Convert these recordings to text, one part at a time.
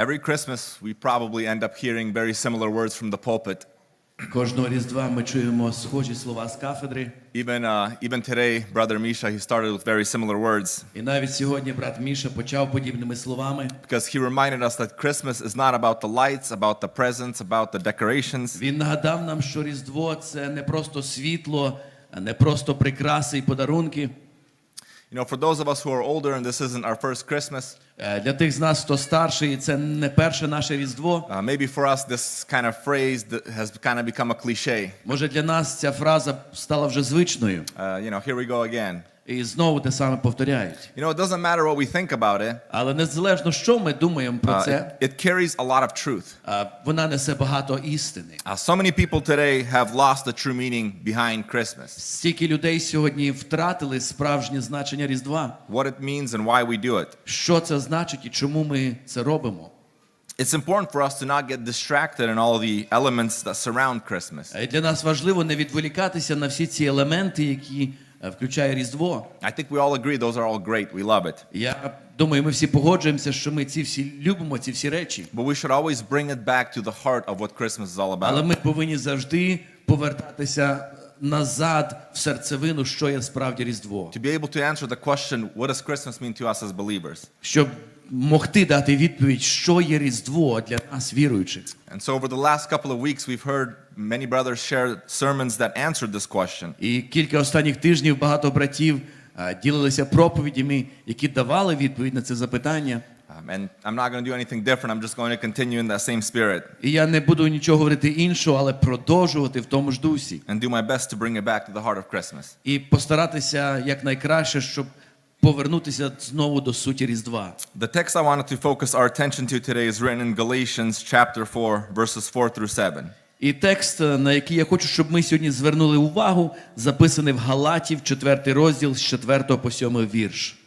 Every Christmas, we probably end up hearing very similar words from the pulpit. Кожного різдва ми чуємо схожі слова з кафедри. Even, uh, even today, Brother Misha, he started with very similar words І навіть сьогодні брат Міша почав подібними словами. because he reminded us that Christmas is not about the lights, about the presents, about the decorations. Він нагадав нам, що Різдво це не просто світло, не просто прикраси і подарунки. You know, for those of us who are older and this isn't our first Christmas, Е, Для тих з нас, хто старший, це не перше наше Різдво. uh, maybe for us this kind of phrase that has kind of become a cliche. Може, для нас ця фраза стала вже звичною. Uh, you know, here we go again. І знову те саме повторяють. You know, it doesn't matter what we think about it, Але незалежно, що ми думаємо про uh, це, it, it carries a lot of truth. е, вона несе багато істини. Uh, so many people today have lost the true meaning behind Christmas, Стільки людей сьогодні втратили справжнє значення Різдва. what it means and why we do it. Що це значить і чому ми це робимо? It's important for us to not get distracted in all the elements that surround Christmas. Е, Для нас важливо не відволікатися на всі ці елементи, які е, включає Різдво. I think we all agree those are all great. We love it. Я думаю, ми всі погоджуємося, що ми ці всі любимо, ці всі речі. But we should always bring it back to the heart of what Christmas is all Але about. ми повинні завжди повертатися назад в серцевину, що є справді Різдво, To be able to answer the question, what does Christmas mean to us as believers? щоб могти дати відповідь, що є Різдво для нас, віруючих. And so over the last couple of weeks, we've heard many brothers share sermons that answered this question. І кілька останніх тижнів багато братів е, ділилися проповідями, які давали відповідь на це запитання. Um, and I'm not going to do anything different. I'm just going to continue in that same spirit І я не буду нічого говорити іншого, але продовжувати в тому ж дусі. and do my best to bring it back to the heart of Christmas. І постаратися якнайкраще, щоб повернутися знову до суті Різдва. The text I wanted to focus our attention to today is written in Galatians chapter 4, verses 4 through 7. І текст, е, на який я хочу, щоб ми сьогодні звернули увагу, записаний в Галатів, 4 розділ з 4 по 7 вірш.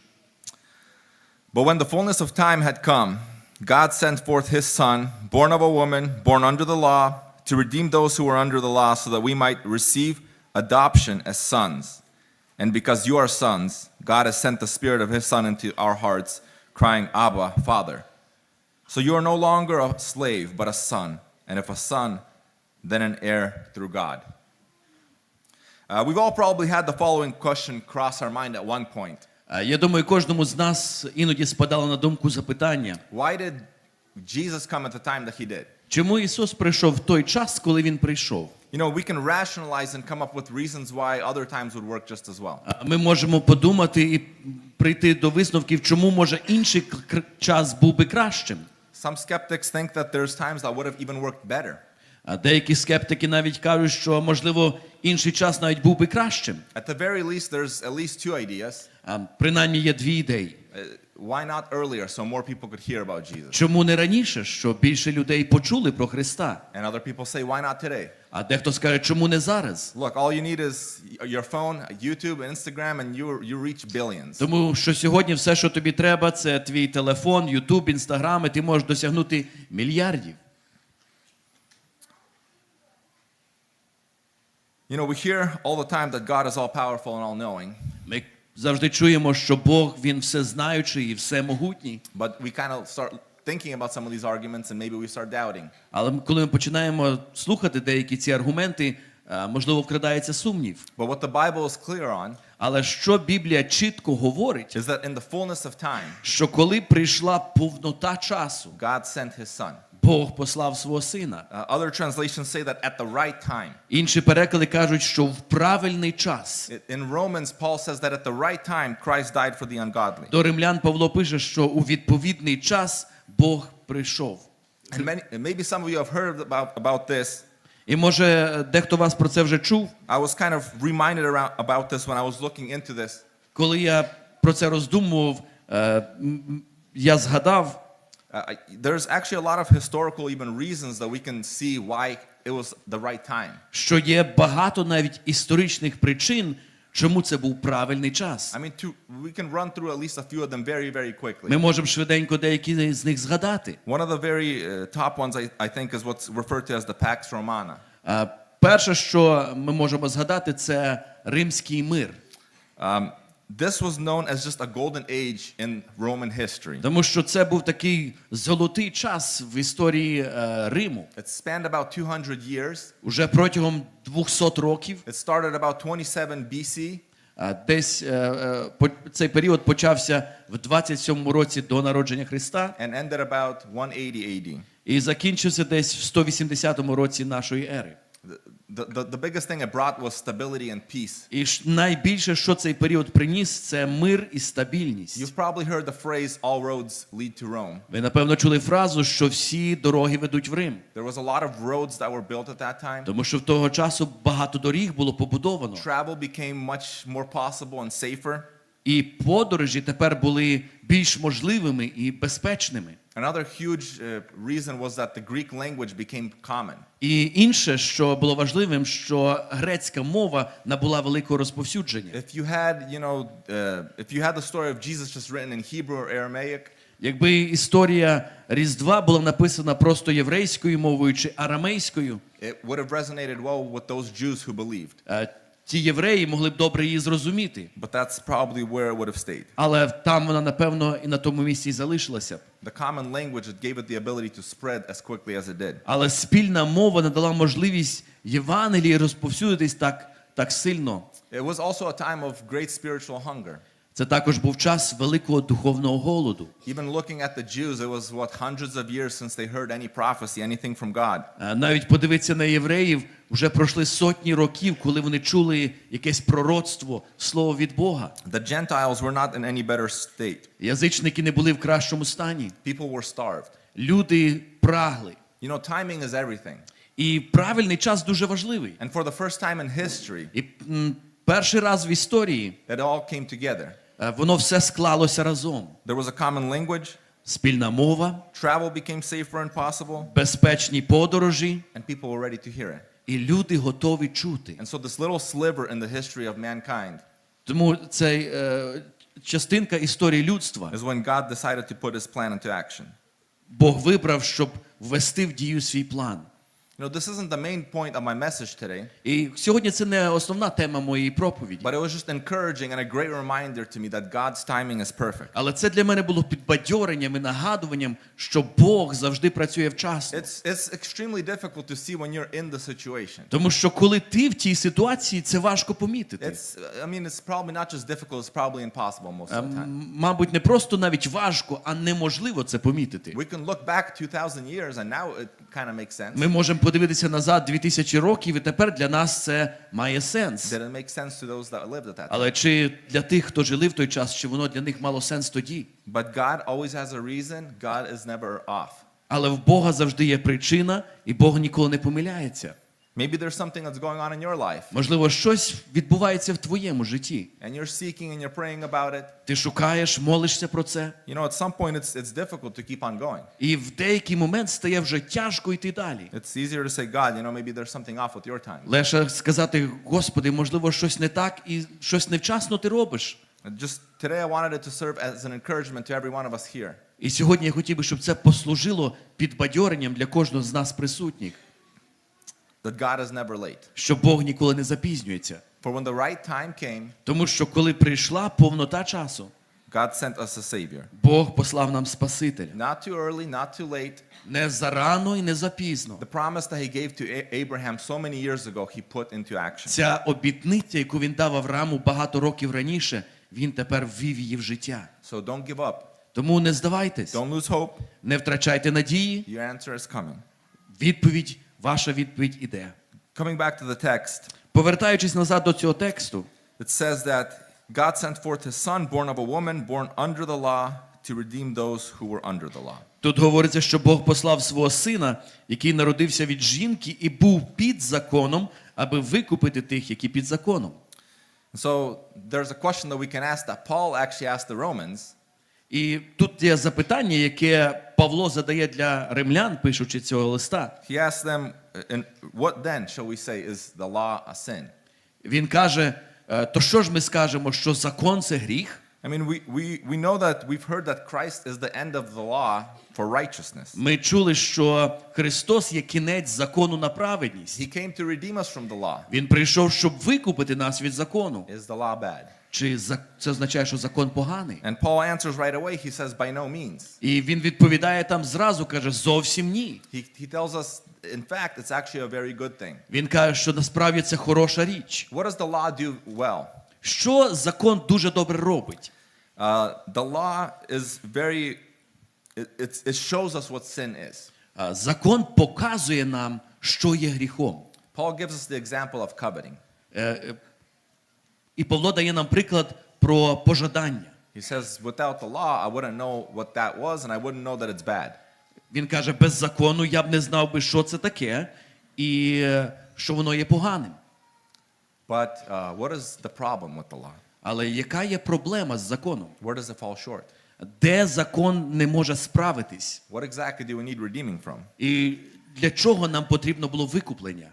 But when the fullness of time had come, God sent forth his Son, born of a woman, born under the law, to redeem those who were under the law, so that we might receive adoption as sons. And because you are sons, God has sent the Spirit of his Son into our hearts, crying, Abba, Father. So you are no longer a slave, but a son. And if a son, then an heir through God. Uh, we've all probably had the following question cross our mind at one point. Е, Я думаю, кожному з нас іноді спадало на думку запитання, Why did Jesus come at the time that he did? чому Ісус прийшов в той час, коли Він прийшов? You know, we can rationalize and come up with reasons why other times would work just as well. Е, Ми можемо подумати і прийти до висновків, чому може інший час був би кращим. Some skeptics think that there's times that would have even worked better. А деякі скептики навіть кажуть, що можливо інший час навіть був би кращим. At the very least, there's at least two ideas. А, Принаймні є дві ідеї. Uh, why not earlier so more people could hear about Jesus? Чому не раніше, щоб більше людей почули про Христа? And other people say, why not today? А дехто скаже, чому не зараз? Look, all you need is your phone, YouTube, Instagram, and you, you reach billions. Тому що сьогодні все, що тобі треба, це твій телефон, Ютуб, Інстаграм, і ти можеш досягнути мільярдів. You know, we hear all the time that God is all powerful and all knowing, Ми завжди чуємо, що Бог він всезнаючий і всемогутній. but we kind of start thinking about some of these arguments and maybe we start doubting. Але коли ми починаємо слухати деякі ці аргументи, е, можливо, вкрадається сумнів. But what the Bible is clear on Але що Біблія чітко говорить, is that in the fullness of time, що коли прийшла повнота часу, God sent his son. Бог послав свого сина. Uh, other translations say that at the right time. Інші переклади кажуть, що в правильний час. In Romans, Paul says that at the right time, Christ died for the ungodly. До римлян Павло пише, що у відповідний час Бог прийшов. And many, maybe some of you have heard about, about this. І може дехто вас про це вже чув. I was kind of reminded around, about this when I was looking into this. Коли я про це роздумував, е, я згадав, Uh, there's actually a lot of historical even reasons that we can see why it was the right time. що є багато навіть історичних причин, чому це був правильний час. I mean, to, we can run through at least a few of them very, very quickly. Ми можемо швиденько деякі з них згадати. One of the very uh, top ones, I, I think, is what's referred to as the Pax Romana. Е, Перше, що ми можемо згадати, це римський мир. Um, this was known as just a golden age in Roman history. Тому що це був такий золотий час в історії е, Риму. It spanned about 200 years. Уже протягом 200 років It started about 27 BC десь е, е, цей період почався в 27 році до народження Христа and ended about 180 AD. і закінчився десь в 180 році нашої ери. The, the, the biggest thing it brought was stability and peace. І найбільше, що цей період приніс, це мир і стабільність. You've probably heard the phrase, all roads lead to Rome. Ви напевно чули фразу, що всі дороги ведуть в Рим, There was a lot of roads that were built at that time. тому що в того часу багато доріг було побудовано, Travel became much more possible and safer. і подорожі тепер були більш можливими і безпечними. Another huge uh, reason was that the Greek language became common. І інше, що було важливим, що грецька мова набула великого розповсюдження. If you had, you know, uh, if you had the story of Jesus just written in Hebrew or Aramaic, Якби історія Різдва була написана просто єврейською мовою чи арамейською, it would have resonated well with those Jews who believed. Ті євреї могли б добре її зрозуміти. But that's probably where it would have stayed. Але там вона, напевно, і на тому місці і залишилася. б. The common language gave it the ability to spread as quickly as it did. Але спільна мова надала можливість Євангелії розповсюдитись так, так сильно. It was also a time of great spiritual hunger. Це також був час великого духовного голоду. Even looking at the Jews, it was what hundreds of years since they heard any prophecy, anything from God. Е, Навіть подивитися на євреїв, вже пройшли сотні років, коли вони чули якесь пророцтво, слово від Бога. The Gentiles were not in any better state. Язичники не були в кращому стані. People were starved. Люди прагли. You know, timing is everything. І правильний час дуже важливий. And for the first time in history, І перший раз в історії it all came together. Е, воно все склалося разом. There was a common language, Спільна мова, travel became safer and possible, безпечні подорожі, and people were ready to hear it. і люди готові чути. And so, this little sliver in the history of mankind Тому це е, частинка історії людства. is when God decided to put his plan into action. Бог вибрав, щоб ввести в дію свій план. You know, this isn't the main point of my message today, І сьогодні це не основна тема моєї проповіді. but it was just encouraging and a great reminder to me that God's timing is perfect. Але це для мене було підбадьоренням і нагадуванням, що Бог завжди працює вчасно. It's, it's extremely difficult to see when you're in the situation. Тому що коли ти в тій ситуації, це важко помітити. It's, I mean, it's probably not just difficult, it's probably impossible most of the time. Мабуть, не просто навіть важко, а неможливо це помітити. We can look back 2,000 years and now it kind of makes sense. Ми можемо подивитися назад 2000 років, і тепер для нас це має сенс. Але чи для тих, хто жили в той час, чи воно для них мало сенс тоді? But God always has a reason. God is never off. Але в Бога завжди є причина, і Бог ніколи не помиляється. Maybe there's something that's going on in your life Можливо, щось відбувається в твоєму житті. and you're seeking and you're praying about it. Ти шукаєш, молишся про це, You know, at some point it's, it's difficult to keep on going. і в деякий момент стає вже тяжко йти далі. It's easier to say, God, you know, maybe there's something off with your time. Легше сказати, Господи, можливо, щось не так і щось невчасно ти робиш. Just today I wanted it to serve as an encouragement to every one of us here. І сьогодні я хотів би, щоб це послужило підбадьоренням для кожного з нас присутніх, That God is never late. що Бог ніколи не запізнюється. For when the right time came, Тому що коли прийшла повнота часу, God sent us a Savior. Бог послав нам Спасителя. Not too early, not too late. Не зарано і не запізно. The promise that He gave to Abraham so many years ago, He put into action. Ця обітниця, яку він дав Аврааму багато років раніше, він тепер ввів її в життя. So don't give up. Тому не здавайтесь, Don't lose hope. не втрачайте надії. Your answer is coming. Відповідь, ваша відповідь іде. Coming back to the text, Повертаючись назад до цього тексту, it says that God sent forth His Son, born of a woman, born under the law, to redeem those who were under the law. тут говориться, що Бог послав свого сина, який народився від жінки і був під законом, аби викупити тих, які під законом. So there's a question that we can ask that Paul actually asked the Romans. І тут є запитання, яке Павло задає для римлян, пишучи цього листа. He asked them, what then shall we say is the law a sin? Він каже: «Е, то що ж ми скажемо, що закон це гріх? I mean, we, we, we know that we've heard that Christ is the end of the law for righteousness. Ми чули, що Христос є кінець закону на праведність. He came to redeem us from the law. Він прийшов, щоб викупити нас від закону. Is the law bad? Чи це означає, що закон поганий? And Paul answers right away. He says, by no means. І він відповідає там зразу, каже, зовсім ні. He, he tells us, in fact, it's actually a very good thing. Він каже, що насправді це хороша річ. What does the law do well? Що закон дуже добре робить? Uh, the law is very, it, it shows us what sin is. А, Закон показує нам, що є гріхом. Paul gives us the example of coveting. Е, е, І Павло дає нам приклад про пожадання. He says, without the law, I wouldn't know what that was, and I wouldn't know that it's bad. Він каже, без закону я б не знав би, що це таке, і е, що воно є поганим. But uh, what is the problem with the law? Але яка є проблема з законом? Where does it fall short? Де закон не може справитись? What exactly do we need redeeming from? І для чого нам потрібно було викуплення?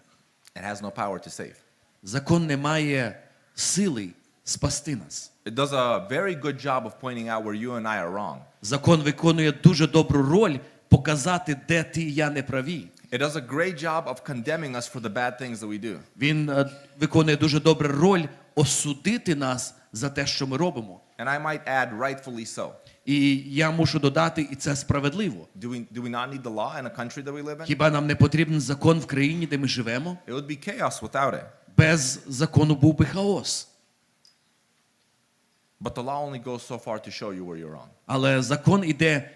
It has no power to save. Закон не має сили спасти нас. It does a very good job of pointing out where you and I are wrong. Закон виконує дуже добру роль показати, де ти і я не праві. It does a great job of condemning us for the bad things that we do. Він е, виконує дуже добру роль осудити нас за те, що ми робимо. And I might add, rightfully so. І я мушу додати, і це справедливо. Do we, do we not need the law in a country that we live in? Хіба нам не потрібен закон в країні, де ми живемо? It would be chaos without it. Без закону був би хаос. But the law only goes so far to show you where you're wrong. Але закон іде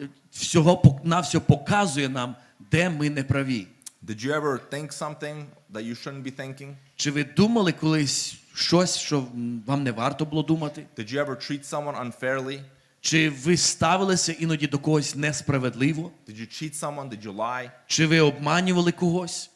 е, всього на все показує нам, де ми не праві. Did you ever think something that you shouldn't be thinking? Чи ви думали колись щось, що вам не варто було думати? Did you ever treat someone unfairly? Чи ви ставилися іноді до когось несправедливо? Did you cheat someone? Did you lie? Чи ви обманювали когось?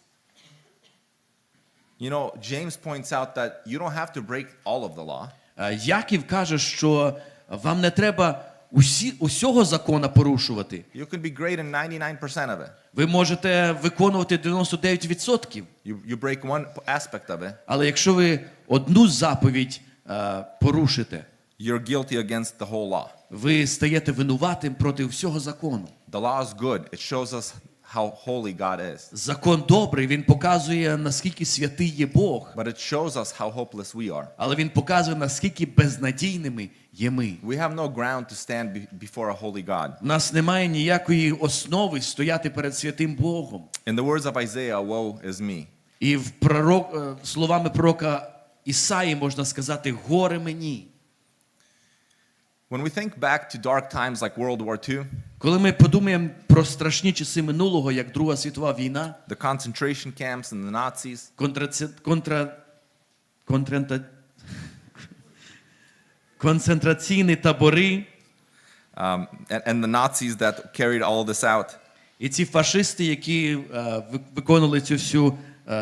You know, James points out that you don't have to break all of the law. Е, Яків каже, що вам не треба усі, усього закона порушувати. You can be great in 99% of it. Ви можете виконувати 99%. You, you break one aspect of it, Але якщо ви одну заповідь е, порушите, you're guilty against the whole law. ви стаєте винуватим проти всього закону. The law is good. It shows us how holy God is. Закон добрий, він показує, наскільки святий є Бог, But it shows us how hopeless we are. але він показує, наскільки безнадійними є ми. We have no ground to stand before a holy God. У нас немає ніякої основи стояти перед святим Богом. In the words of Isaiah, woe is me. І в пророк, е, словами пророка Ісаї можна сказати горе мені. When we think back to dark times like World War II, Коли ми подумаємо про страшні часи минулого, як Друга світова війна, the concentration camps and the Nazis, контраце- контра, контрента- концентраційні табори, um, and, and the Nazis that carried all this out, і ці фашисти, які е, виконували цю всю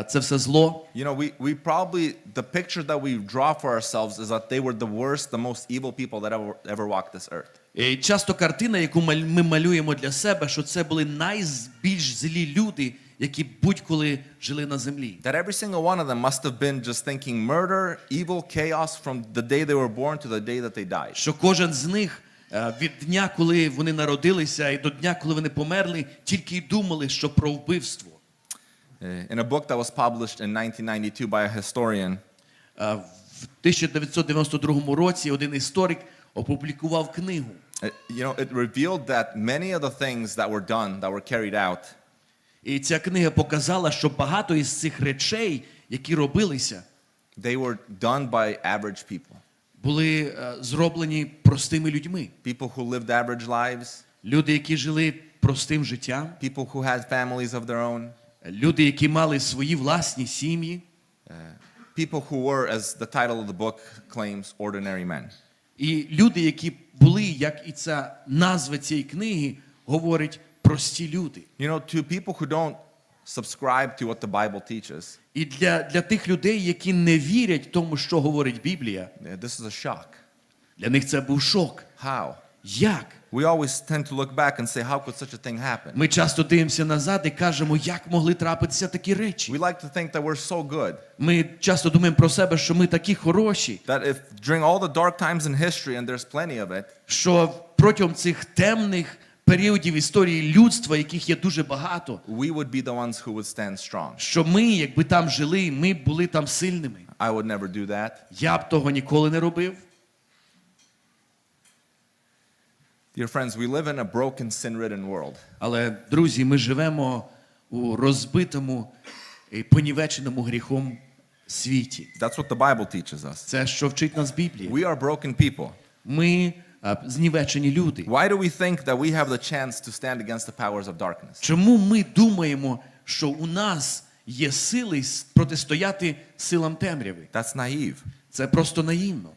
це все зло. you know, we, we probably, the picture that we draw for ourselves is that they were the worst, the most evil people that ever, ever walked this earth. І часто картина, яку ми малюємо для себе, що це були найбільш злі люди, які будь-коли жили на землі. That every single one of them must have been just thinking murder, evil, chaos from the day they were born to the day that they died. Що кожен з них е, від дня, коли вони народилися, і до дня, коли вони померли, тільки й думали, що про вбивство. Uh, In a book that was published in 1992 by a historian, Е, В 1992 році один історик опублікував книгу. uh, you know, it revealed that many of the things that were done, that were carried out, І ця книга показала, що багато із цих речей, які робилися, they were done by average people. були е, зроблені простими людьми. People who lived average lives, Люди, які жили простим життям, people who had families of their own, Люди, які мали свої власні сім'ї, uh, people who were, as the title of the book claims, ordinary men. і люди, які були, як і ця назва цієї книги говорить, прості люди. You know, to people who don't subscribe to what the Bible teaches, І для, для тих людей, які не вірять тому, що говорить Біблія, uh, this is a shock. для них це був шок. How? Як? We always tend to look back and say, how could such a thing happen? Ми часто дивимося назад і кажемо, як могли трапитися такі речі. We like to think that we're so good Ми часто думаємо про себе, що ми такі хороші, that if during all the dark times in history, and there's plenty of it, що протягом цих темних періодів історії людства, яких є дуже багато, we would be the ones who would stand strong. що ми, якби там жили, ми б були там сильними. I would never do that. Я б того ніколи не робив. Dear friends, we live in a broken, sin ridden world. Але, друзі, ми живемо у розбитому і понівеченому гріхом світі. That's what the Bible teaches us. Це що вчить нас Біблія. We are broken people. Ми знівечені люди. Why do we think that we have the chance to stand against the powers of darkness? Чому ми думаємо, що у нас є сили протистояти силам темряви? That's naive. Це просто наївно.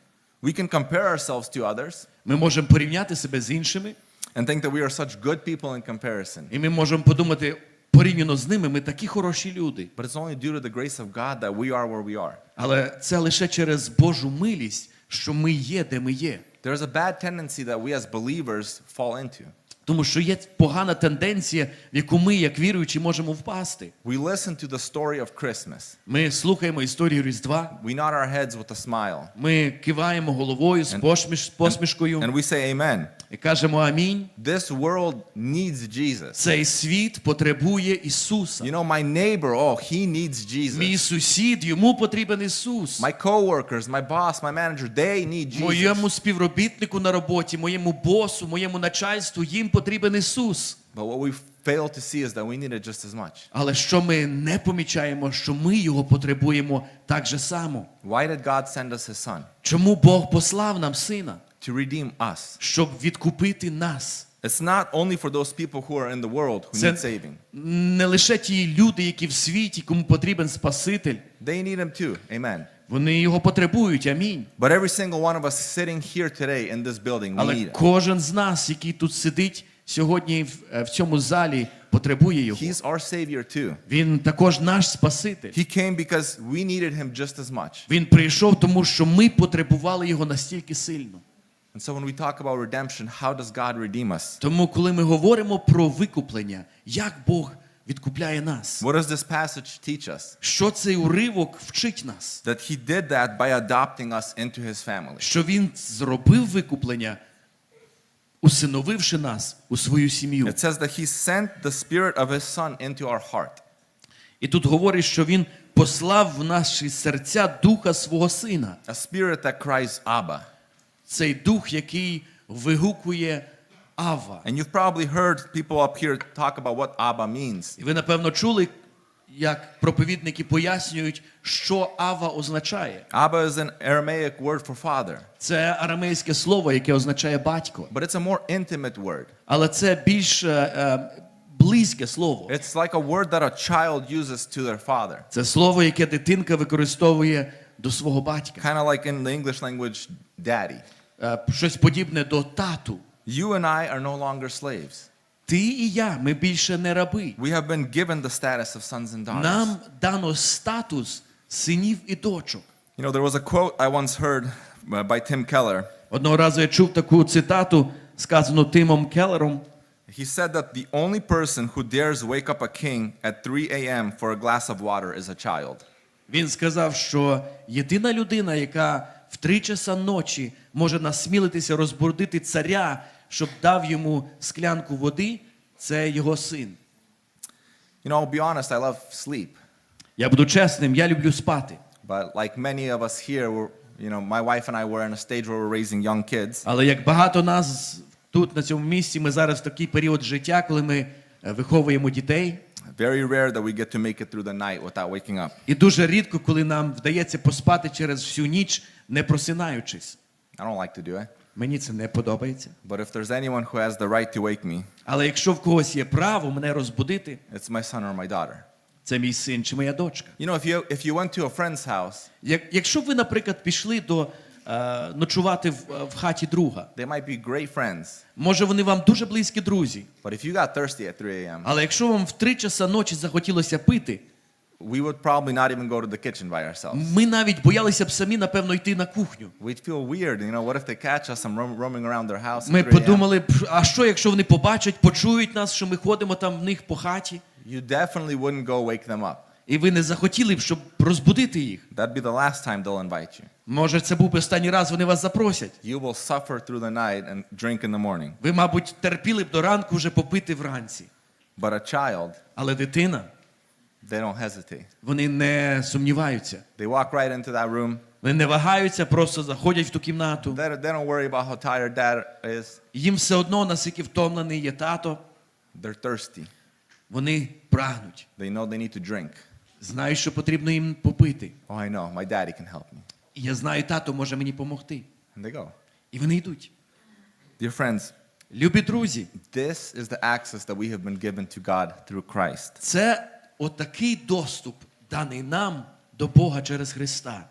We can compare ourselves to others Ми можемо порівняти себе з іншими, and think that we are such good people in comparison. і ми можемо подумати, порівняно з ними, ми такі хороші люди. But it's only due to the grace of God that we are where we are. Але це лише через Божу милість, що ми є, де ми є. There's a bad tendency that we as believers fall into. Тому що є погана тенденція, в яку ми, як віруючі, можемо впасти. We listen to the story of Christmas. Ми слухаємо історію Різдва, We nod our heads with a smile. ми киваємо головою з посміш, посмішкою And we say amen. і кажемо Амінь. This world needs Jesus. Цей світ потребує Ісуса. You know, my neighbor, oh, he needs Мій Jesus. сусід, йому потрібен Ісус. My coworkers, my boss, my manager, they need Jesus. Моєму співробітнику на роботі, моєму босу, моєму начальству, їм потрібен Ісус. But what we fail to see is that we need it just as much. Але що ми не помічаємо, що ми його потребуємо так же само. Why did God send us his son? Чому Бог послав нам сина, To redeem us. щоб відкупити нас? It's not only for those people who are in the world who Це need saving. не лише ті люди, які в світі, кому потрібен Спаситель. They need him too. Amen. Вони його потребують. Амінь. But every single one of us sitting here today in this building, we Але need кожен з нас, який тут сидить сьогодні в, е, в цьому залі, потребує його. He's our savior too. Він також наш Спаситель. He came because we needed him just as much. Він прийшов, тому що ми потребували його настільки сильно. And so when we talk about redemption, how does God redeem us? Тому, коли ми говоримо про викуплення, як Бог відкупляє нас, What does this passage teach us? що цей уривок вчить нас, That he did that by adopting us into his family. що він зробив викуплення, усиновивши нас у свою сім'ю. It says that he sent the spirit of his son into our heart. І тут говорить, що він послав в наші серця духа свого сина. A spirit that cries Abba. Цей дух, який вигукує Ава. And you've probably heard people up here talk about what Abba means. І ви, напевно, чули, як проповідники пояснюють, що Ава означає. Abba is an Aramaic word for father, Це арамейське слово, яке означає батько. but it's a more intimate word. Але це більш е, е, близьке слово. It's like a word that a child uses to their father. Це слово, яке дитинка використовує до свого батька. Kind of like in the English language, daddy. Е, Щось подібне до тату. You and I are no longer slaves. Ти і я, ми більше не раби. We have been given the status of sons and daughters. Нам дано статус синів і дочок. You know, there was a quote I once heard uh, by Tim Keller. Одного разу я чув таку цитату, сказану Тимом Келлером. He said that the only person who dares wake up a king at 3 a.m. for a glass of water is a child. Він сказав, що єдина людина, яка в три часа ночі може насмілитися розбудити царя, щоб дав йому склянку води, це його син. You know, I'll be honest, I love sleep. Я буду чесним, я люблю спати. But like many of us here, we're, you know, my wife and I were in a stage where we're raising young kids. Але як багато нас тут, на цьому місці, ми зараз в такий період життя, коли ми е, виховуємо дітей. Very rare that we get to make it through the night without waking up. І дуже рідко, коли нам вдається поспати через всю ніч, не просинаючись. I don't like to do it. Мені це не подобається. But if there's anyone who has the right to wake me, Але якщо в когось є право мене розбудити, it's my son or my daughter. це мій син чи моя дочка. You know, if you if you went to a friend's house, Як, якщо ви, наприклад, пішли до е, ночувати в, в хаті друга, they might be great friends. може вони вам дуже близькі друзі, But if you got thirsty at 3 a.m., але якщо вам в три часа ночі захотілося пити, we would probably not even go to the kitchen by ourselves. Ми навіть боялися б самі, напевно, йти на кухню. We'd feel weird, you know. What if they catch us and roam, roaming around their house? at Ми 3 a.m.? подумали, б, а що, якщо вони побачать, почують нас, що ми ходимо там в них по хаті, You definitely wouldn't go wake them up. і ви не захотіли б, щоб розбудити їх. That'd be the last time they'll invite you. Може, це був би останній раз, вони вас запросять. You will suffer through the night and drink in the morning. Ви, мабуть, терпіли б до ранку вже попити вранці. But a child, Але дитина, they don't hesitate. вони не сумніваються. They walk right into that room. Вони не вагаються, просто заходять в ту кімнату. They, they don't worry about how tired dad is. Їм все одно, наскільки втомлений є тато, They're thirsty. вони прагнуть. They know they need to drink. Знають, що потрібно їм попити. Oh, I know. My daddy can help me. І я знаю, тато може мені допомогти. And they go. І вони йдуть. Dear friends, Любі друзі, this is the access that we have been given to God through Christ. це отакий доступ, даний нам до Бога через Христа.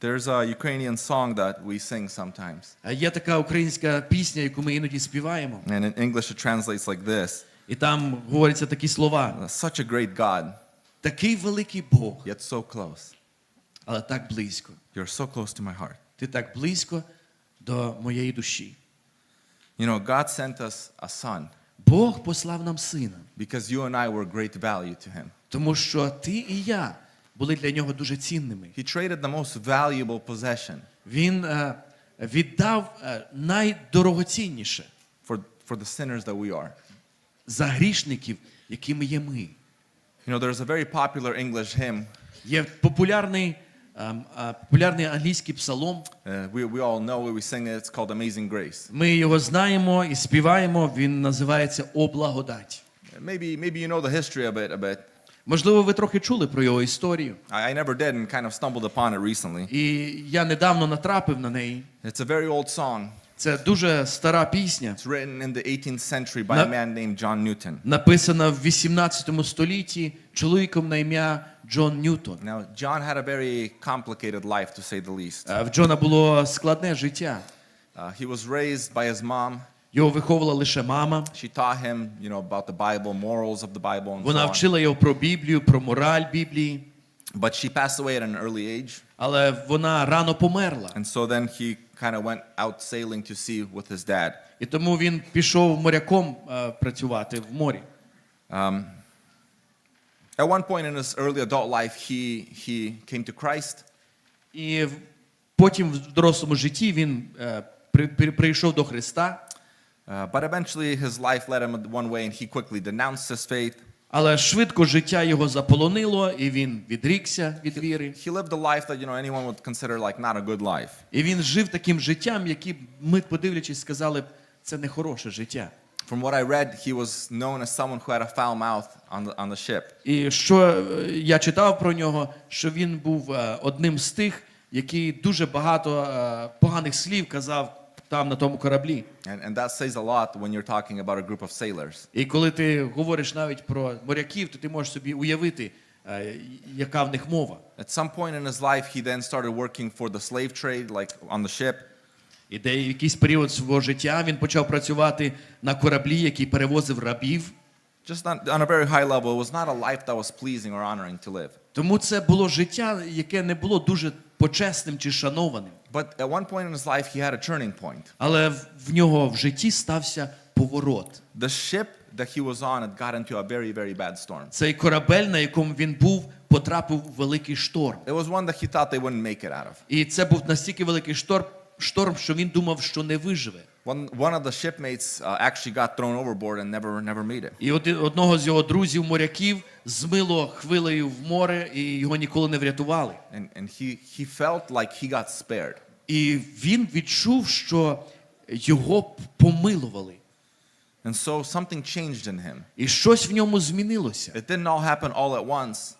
There's a Ukrainian song that we sing sometimes. А Є така українська пісня, яку ми іноді співаємо, And in English, it translates like this і там говоряться такі слова: Such a great God, такий великий Бог, yet so close. але так близько. You're so close to my heart. Ти так близько до моєї душі. You know, God sent us a son Бог послав нам сина, because you and I were great value to him. Тому що ти і я були для нього дуже цінними. He traded the most valuable possession Він е, віддав е, найдорогоцінніше for, for the sinners that we are. за грішників, якими є ми. You know, there's a very popular English hymn. Є популярний, ем, е, популярний англійський псалом. Uh, we, we all know it, we sing it. It's called Amazing Grace. Ми його знаємо і співаємо. Він називається О благодать. Maybe, maybe you know the history of it a bit. Можливо, ви трохи чули про його історію. I, I never did and kind of stumbled upon it recently. І я недавно натрапив на неї. It's a very old song. Це дуже стара пісня, It's written in the 18th century by a man named John Newton. написана в 18 столітті чоловіком на ім'я Джон Ньютон. Now, John had a very complicated life, to say the least. Е, В Джона було складне життя. Uh, he was raised by his mom. Його виховувала лише мама. She taught him, you know, about the Bible, morals of the Bible, and so Вона on. вчила його про Біблію, про мораль Біблії, But she passed away at an early age, але вона рано померла. and so then he kind of went out sailing to sea with his dad. І тому він пішов моряком е, працювати в морі. Um, at one point in his early adult life, he he came to Christ, І потім в дорослому житті він е, при- при- прийшов до Христа, uh, but eventually his life led him one way, and he quickly denounced his faith. але швидко життя його заполонило, і він відрікся від віри. He lived a life that you know anyone would consider like not a good life. І він жив таким життям, яке ми, подивлячись, сказали б, це не хороше життя. From what I read, he was known as someone who had a foul mouth on the on the ship. І що е, я читав про нього, що він був е, одним з тих, який дуже багато е, поганих слів казав там на тому кораблі. And, and that says a lot when you're talking about a group of sailors. І коли ти говориш навіть про моряків, то ти можеш собі уявити, е, яка в них мова. At some point in his life, he then started working for the slave trade, like on the ship. І де якийсь період свого життя він почав працювати на кораблі, який перевозив рабів. Just on, on a very high level, it was not a life that was pleasing or honoring to live. Тому це було життя, яке не було дуже почесним чи шанованим. But at one point in his life, he had a turning point. Але в- нього в житті стався поворот. The ship that he was on had got into a very, very bad storm. Цей корабель, на якому він був, потрапив у великий шторм. It was one that he thought they wouldn't make it out of. І це був настільки великий шторм, шторм, що він думав, що не виживе. One, one of the shipmates uh, actually got thrown overboard and never, never made it. І одного з його друзів моряків змило хвилею в море, і його ніколи не врятували. And, and he, he felt like he got spared. І він відчув, що його помилували, And so something changed in him. і щось в ньому змінилося. It didn't all happen all at once.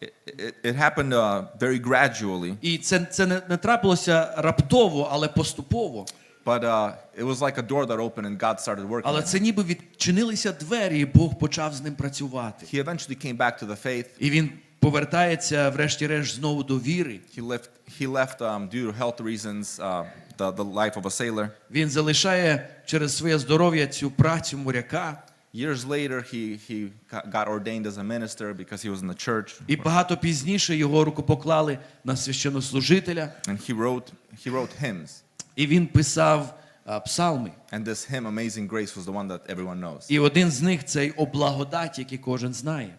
It, it, happened uh, very gradually, І це, це не, не трапилося раптово, але поступово. but uh, it was like a door that opened and God started working. Але це ніби відчинилися двері, і Бог почав з ним працювати. He eventually came back to the faith. І він повертається, врешті-решт, знову до віри. He left, he left um, due to health reasons uh, the, the life of a sailor. Він залишає через своє здоров'я цю працю моряка. Years later, he, he got ordained as a minister because he was in the church. І багато пізніше його рукопоклали на священнослужителя, And he wrote, he wrote hymns. і він писав а, псалми. And this hymn, Amazing Grace, was the one that everyone knows. І один з них цей о благодаті, який кожен знає.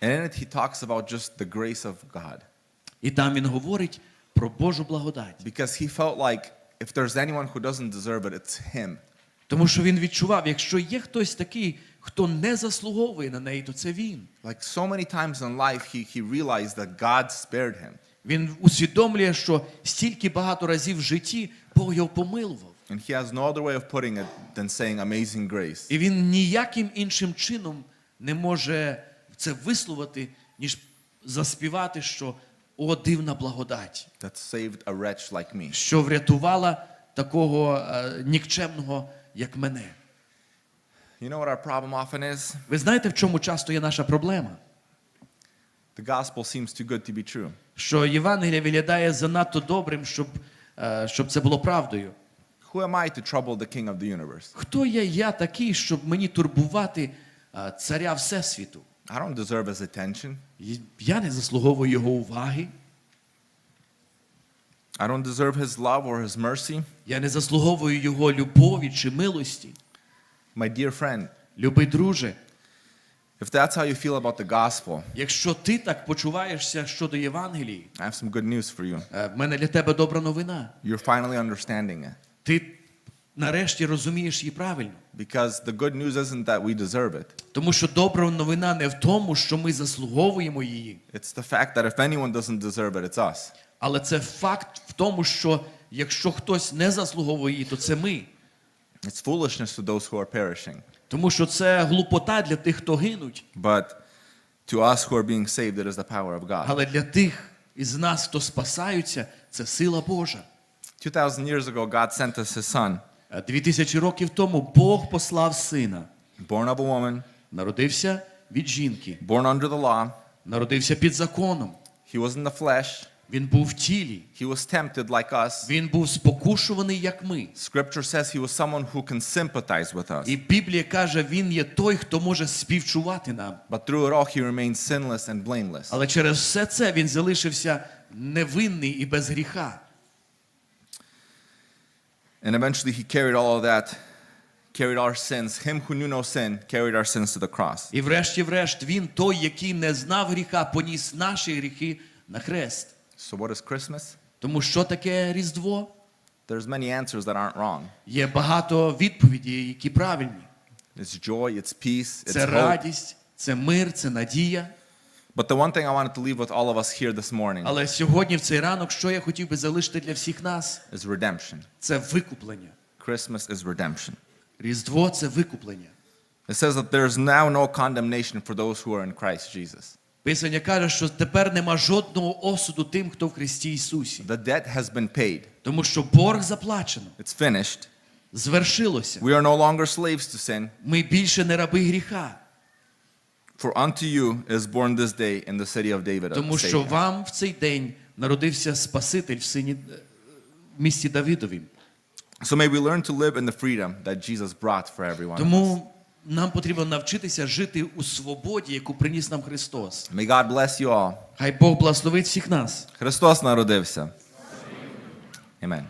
And in it, he talks about just the grace of God. І там він говорить про Божу благодать. Because he felt like if there's anyone who doesn't deserve it, it's him. Тому що він відчував, якщо є хтось такий, хто не заслуговує на неї, то це він. Like so many times in life, he, he realized that God spared him. Він усвідомлює, що стільки багато разів в житті Бог його помилував. And he has no other way of putting it than saying Amazing Grace. І він ніяким іншим чином не може це висловити, ніж заспівати, що о, дивна благодать, that saved a wretch like me. що врятувала такого е, нікчемного, як мене. You know what our problem often is? Ви знаєте, в чому часто є наша проблема? The gospel seems too good to be true. Що Євангелія виглядає занадто добрим, щоб, е, щоб це було правдою. Who am I to trouble the king of the universe? Хто є я такий, щоб мені турбувати е, царя Всесвіту? I don't deserve his attention. Я не заслуговую його уваги, I don't deserve his love or his mercy. я не заслуговую його любові чи милості. My dear friend, Любий друже, if that's how you feel about the gospel, якщо ти так почуваєшся щодо Євангелії, I have some good news for you. е, в мене для тебе добра новина. You're finally understanding it. Ти нарешті розумієш її правильно. Because the good news isn't that we deserve it. Тому що добра новина не в тому, що ми заслуговуємо її, It's the fact that if anyone doesn't deserve it, it's us. Але це факт в тому, що якщо хтось не заслуговує її, то це ми. It's foolishness to those who are perishing. Тому що це глупота для тих, хто гинуть. But to us who are being saved, it is the power of God. Але для тих із нас, хто спасаються, це сила Божа. 2,000 years ago, God sent us his son, Е, Дві тисячі років тому Бог послав сина. born of a woman, Народився від жінки, born under the law. народився під законом. He was in the flesh. Він був в тілі. He was tempted like us. Він був спокушуваний, як ми. Scripture says he was someone who can sympathize with us. І Біблія каже, він є той, хто може співчувати нам. But through it all, he remained sinless and blameless. Але через все це він залишився невинний і без гріха. And eventually, he carried all of that, carried our sins. Him who knew no sin carried our sins to the cross. І врешті-врешт він той, який не знав гріха, поніс наші гріхи на хрест. So, what is Christmas? Тому що таке Різдво? There's many answers that aren't wrong. Є багато відповідей, які правильні. It's joy, it's peace, it's Це hope. радість, це мир, це надія. But the one thing I wanted to leave with all of us here this morning Але сьогодні, в цей ранок, що я хотів би залишити для всіх нас, is redemption. це викуплення. Christmas is redemption. Різдво це викуплення. It says that there's now no condemnation for those who are in Christ Jesus. Писання каже, що тепер нема жодного осуду тим, хто в Христі Ісусі. The debt has been paid, Тому що борг заплачено, it's finished. звершилося. We are no longer slaves to sin. Ми більше не раби гріха. For unto you is born this day in the city of David Тому що вам в цей день народився Спаситель в сині в місті Давидовім. So may we learn to live in the freedom that Jesus brought for everyone. Тому нам потрібно навчитися жити у свободі, яку приніс нам Христос. May God bless you all. Хай Бог благословить всіх нас. Христос народився. Amen.